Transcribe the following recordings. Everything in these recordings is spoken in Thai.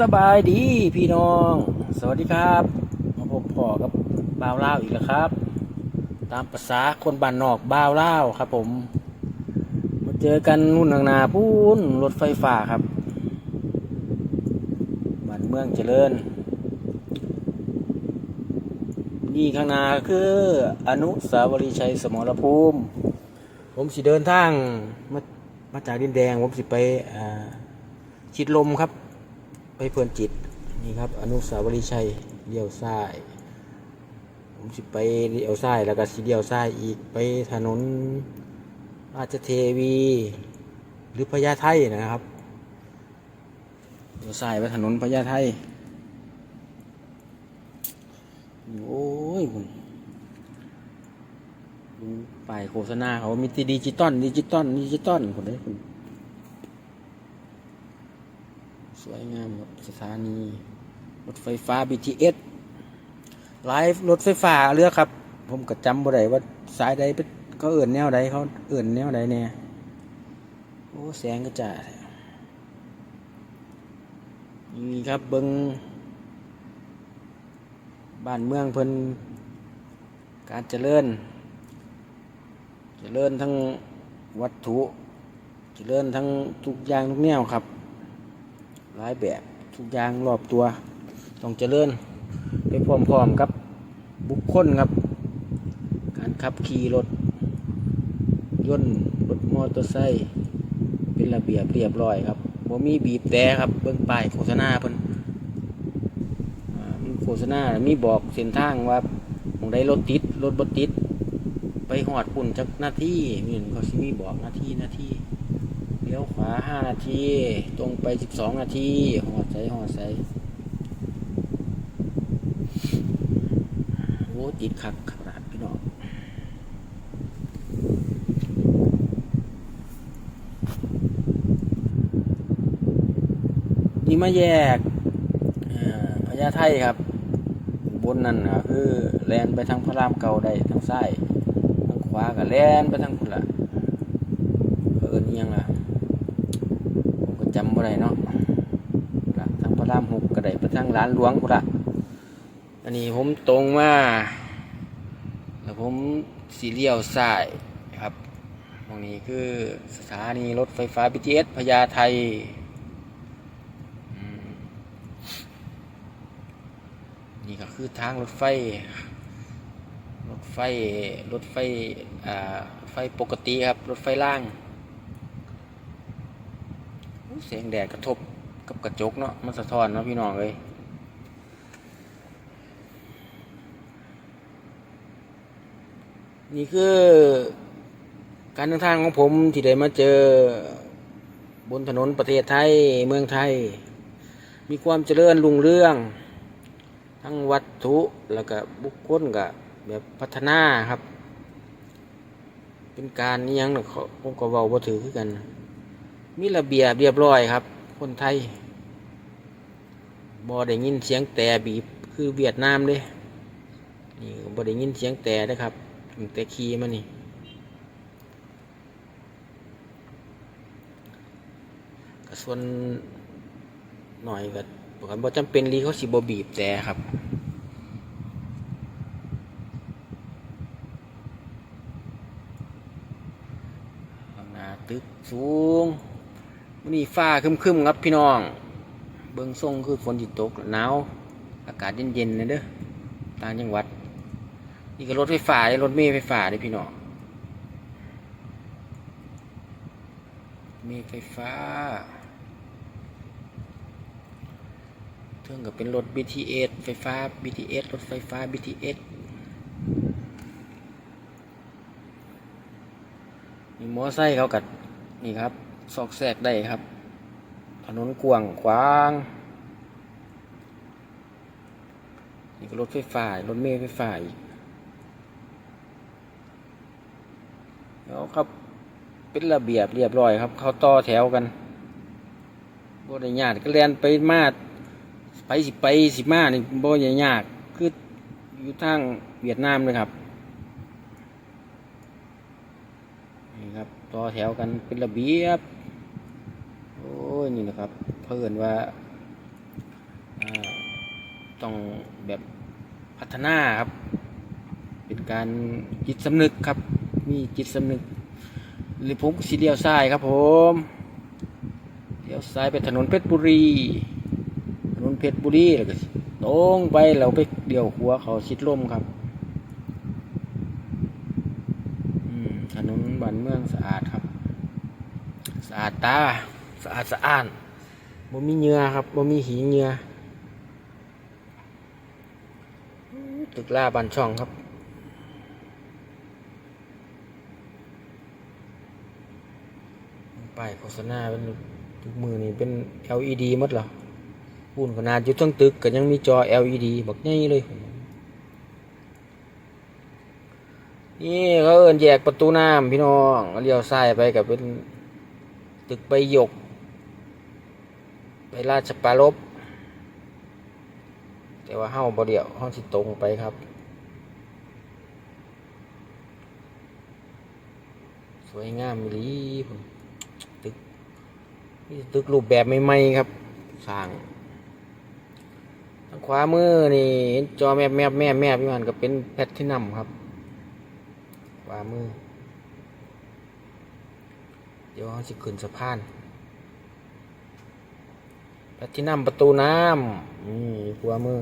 สบายดีพี่น้อง สวัสดีครับมาพบพ่อกับบ่าวเล่าอีกแล้วครับ ตามภาษาคนบ้านนอกบ่าวเล่าครับ ผม มาเจอกันนู่นนางนาพูนรถไฟฟ้าครับบ้านเมืองเจริญ นี่ข้างหน้าคืออนุสาวรีย์ชัยสมรภูมิ ผมสิเดินทางมามาจากดินแดงผมสิไปชิดลมครับ ไปเพลินจิต นี่ครับ อนุสาวรีย์ชัยเลี้ยวซ้าย ผมสิไปเลี้ยวซ้ายแล้วก็สิเลี้ยวซ้ายอีกไปถนนราชเทวี หรือพญาไทนะครับเลี้ยวซ้ายไปถนนพญาไทโอ้ยคุณดูป้ายโฆษณาเขามีดิจิตอลดิจิตอลดิจิตอลคนนี้คุณ สวยงามครับสถานีรถไฟฟ้า BTS ไลฟ์รถไฟฟ้าเรือครับ ผมก็จำบ่ได้ว่าสายใดเป็นเขาเอื่นแนวใดเขาเอื่นแนวใดเนี่ยโอ้แสงก็จ่านี่ครับเบิงบ้านเมืองเพิ่นการเจริญ เจริญทั้งวัตถุ เจริญทั้งทุกอย่างทุกแนวครับ หลายแบบทุกอย่างรอบตัวต้องเจริญไปพร้อมๆกับบุคคลครับ การขับขี่รถยนต์รถมอเตอร์ไซค์เป็นระเบียบเรียบร้อยครับบ่มีบีบแต่ครับเบื้องป้ายโฆษณาเพิ่นอ่ามันโฆษณา มีบอกเส้นทางว่าหมองใดรถติดรถบ่ติด ไปหอดปุ่นจักหน้าที่นี่เขาสิมีบอกหน้าที่หน้าที่ เลี้ยวขวาห้านาที ตรงไปสิบสองนาทีหอดใสหอดใสโอ้ติดขักขนาดพี่น้องนี่มาแยกพญาไทครับบนนั่นก็คือแลนไปทางพระรามเก่าได้ทางซ้ายทางขวาก็แลนไปทางพุ่นละเขาเอินอิหยังล่ะ ผมก็จำบ่ ได้เนาะละทางพระรามหกก็ได้ไปทางร้านหลวงพุ่นละอันนี้ผมตรงมาแล้วผมสีเลี้ยวซ้ายครับตรงนี้คือสถานีรถไฟฟ้า BTS พญาไทอืมนี่ก็คือทางรถไฟ รถไฟ รถไฟ อ่า ไฟปกติครับ รถไฟล่าง แสงแดดกระทบกับกระจกเนาะมันสะท้อนเนาะพี่น้องเลยนี่คือ การเดินทางของผมที่ได้มาเจอบนถนนประเทศไทยเมืองไทย มีความเจริญรุ่งเรือง ทั้งวัตถุแล้วก็บุคคลกับแบบพัฒนาครับ เป็นการนี่ยังเนาเขาผมก็เว้าบ่ถือคือกัน มีระเบียบเรียบร้อยครับ คนไทยบอได้ยินเสียงแต่บีบคือเวียดนามเด้นี่บอได้ยินเสียงแต่นะครับแต่ขี่มานี่ก็ส่วนหน่อยก็บอกกันบ่จำเป็นรีเขาสิบบีบแต่ครับตึกสูง วันนี้ฟ้าครึมๆครับพี่น้อง เบื้องทรงคือฝนจิตตกหนาวอากาศเย็นๆนะเด้อต่างจังหวัด นี่ก็รถไฟฟ้าเลยรถเมล์ไฟฟ้าเลยพี่น้องเมล์ไฟฟ้าเทิงกับเป็นรถ BTS ไฟฟ้า BTS รถไฟฟ้า BTS มีมอไซค์เขากัดนี่ครับ ซอกแซกได้ครับ ถนนกว้างขวาง นี่ก็รถไฟฟ้า รถเมล์ไฟฟ้าอีกแล้วครับเป็นระเบียบเรียบร้อยครับ เขาต่อแถวกันบ่ได้ยากก็เรียนไปมาไปสิไปสิมานี่บ่ได้ยากคืออยู่ทางเวียดนามเลยครับนี่ครับต่อแถวกันเป็นระเบียบ นี่นะครับ เพื่อนว่าต้องแบบพัฒนาครับ เป็นการจิตสำนึกครับ มีจิตสำนึก หรือผมสีเลี้ยวซ้ายครับผมเลี้ยวซ้ายไปถนนเพชรบุรี ถนนเพชรบุรีแล้วก็ตรงไปเราไปเดี่ยวหัวเขาชิดลมครับถนนบ้านเมืองสะอาดครับ สะอาดตา สะอาดสะอ้านบ่มีเหงื่อครับบ่มีหีเหงื่อตึกล่าบ้านช่องครับ ป้ายโฆษณาเป็นทุกมือนี่เป็น LED มดเหรอพูนขนาดอยู่ทั้งตึกก็ยังมีจอ LED บักใหญ่เลย นี่เขาเอินแยกประตูน้ำพี่น้องเลี้ยวซ้ายไปกับเป็น ตึกใบหยก ไปราชปารบแต่ว่าเฮ้าบ่เดียวเฮ้าสิตรงไปครับ สวยงามลีพุ่นตึกนี่ตึกรูปแบบใหม่ๆครับสร้างทางขวามือนี่จอแมบแมบแมบแมบอยู่มันก็เป็นแพทที่นำครับ ขวามือ เดี๋ยวเขาสิขึ้นสะพาน แพทที่นประตูน้ำนี่ขวามือ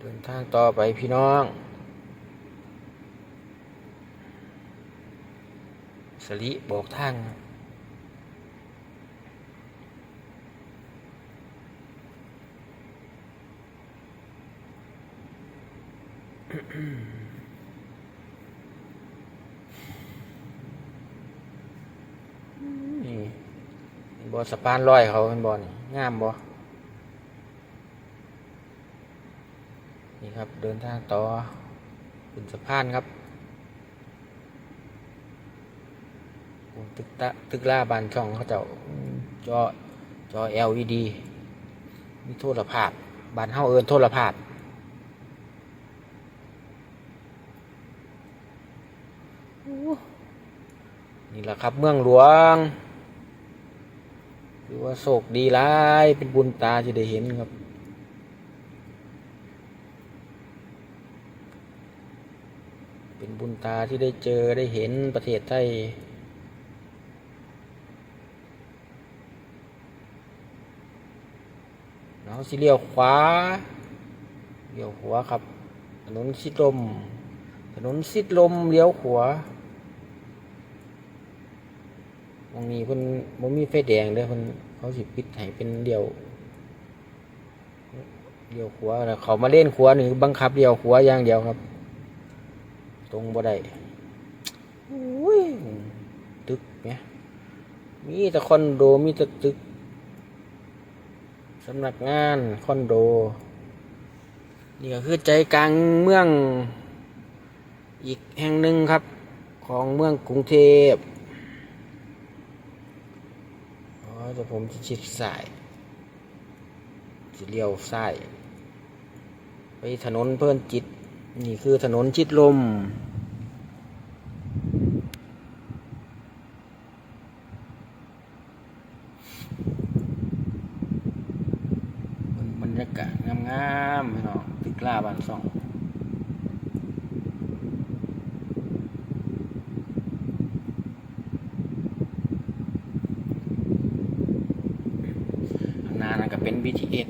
เดินทางต่อไปพี่น้องสลิบอกทางนี่ บอสะพานลอยเขาเป็นบอนี่งามบอนี่ครับเดินทางต่อขึ้นสะพานครับตึกตะตึกล่าบานช่องเขาเจ้าจอจอ LED มีโทรภาพบานเฮาเอินโทรภาพนี่แหละครับเมืองหลวง ถือว่าโศกดีหลายเป็นบุญตาที่ได้เห็นครับ เป็นบุญตาที่ได้เจอได้เห็นประเทศไทยเราสิเลี้ยวขวาเลี้ยวขวาครับ ถนนชิดลม ถนนชิดลมเลี้ยวขวา ตรงนี้เพิ่นบ่มีไฟแดงเด้อเพิ่นเขาสิปิดให้เป็นเลี้ยวเลี้ยวขัวาแล้วเขามาเล่นขัวานี่งบังคับเลี้ยวขัวอย่างเดียวครับ ตรงบ่ได้โอ้ยตึกเนี่ยมีแต่คอนโดมีแต่ตึกสำนักงานคอนโด นี่ก็คือใจกลางเมือง อีกแห่งหนึ่งครับ ของเมืองกรุงเทพอ๋อจะ ผมจะชิดสายจะเลี้ยวซ้ายไปถนนเพื่อนจิต นี่คือถนนชิดลม บรรยากาศงามๆพี่น้องตึกล่าบานสองข้างหน้านั่นก็เป็น BTS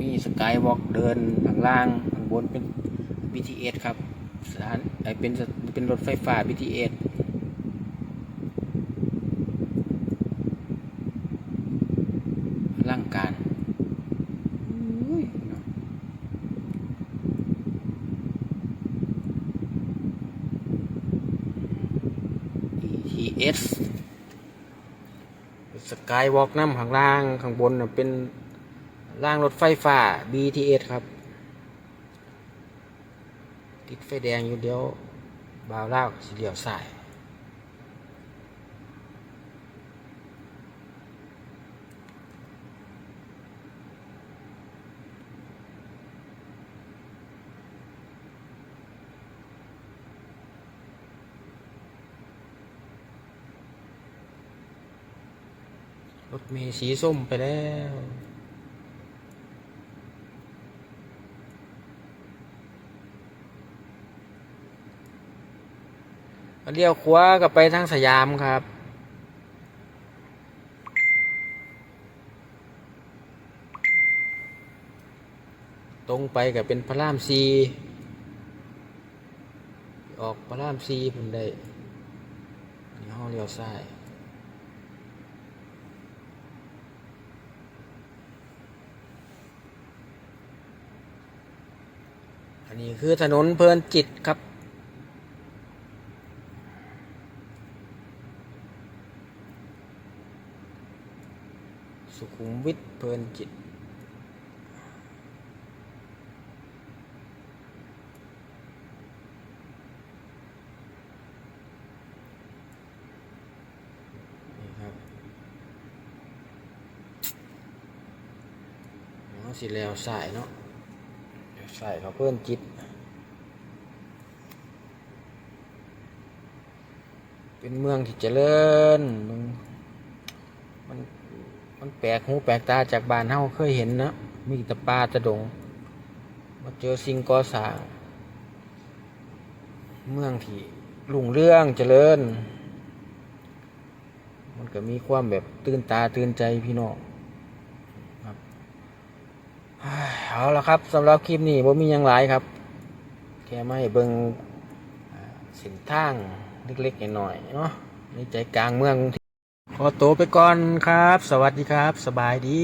มีสกายวอล์กเดินข้างล่างข้างบนเป็น BTS ครับสถานไอเป็นสเป็นรถไฟฟ้า BTS ร่างการ ETS ส สกายวอล์กน้ำข้างล่างข้างบนเป็นล่างรถไฟฟ้า BTS ครับ ติดไฟแดงอยู่เดียวบาวล่าสีเหลียวสาย มล์สีส้มไปแล้ว เลี้ยวขวาก็ไปทางสยามครับตรงไปก็เป็นพระรามสีออกพระรามสีผมได้นี่ห้องเลี้ยวซ้าย อั นนี้คือถนนเพลินจิตครับ สุขุมวิทเพลินจิต นี่ครับเอาสิแล้วสายเนาะ แล้วสายเขาเพิ่นจิตเป็นเมืองที่เจริญมันมันแปลกหูแปลกตาจากบ้านเฮาเคยเห็นนะ มีต่ป่าต่ดง มาเจอสิ่งก่อสร้าง เมืองที่รุ่งเรื่องเจริญ มันก็มีความแบบตื่นตาตื่นใจพี่น้อง เอาละครับสำหรับคลิปนี้ผมมียังหลายครับ แค่ไม่เบิงเส้นทางเล็กๆหน่อยๆเนาะในใจกลางเมืองขอตัวไปก่อนครับ สวัสดีครับ สบายดี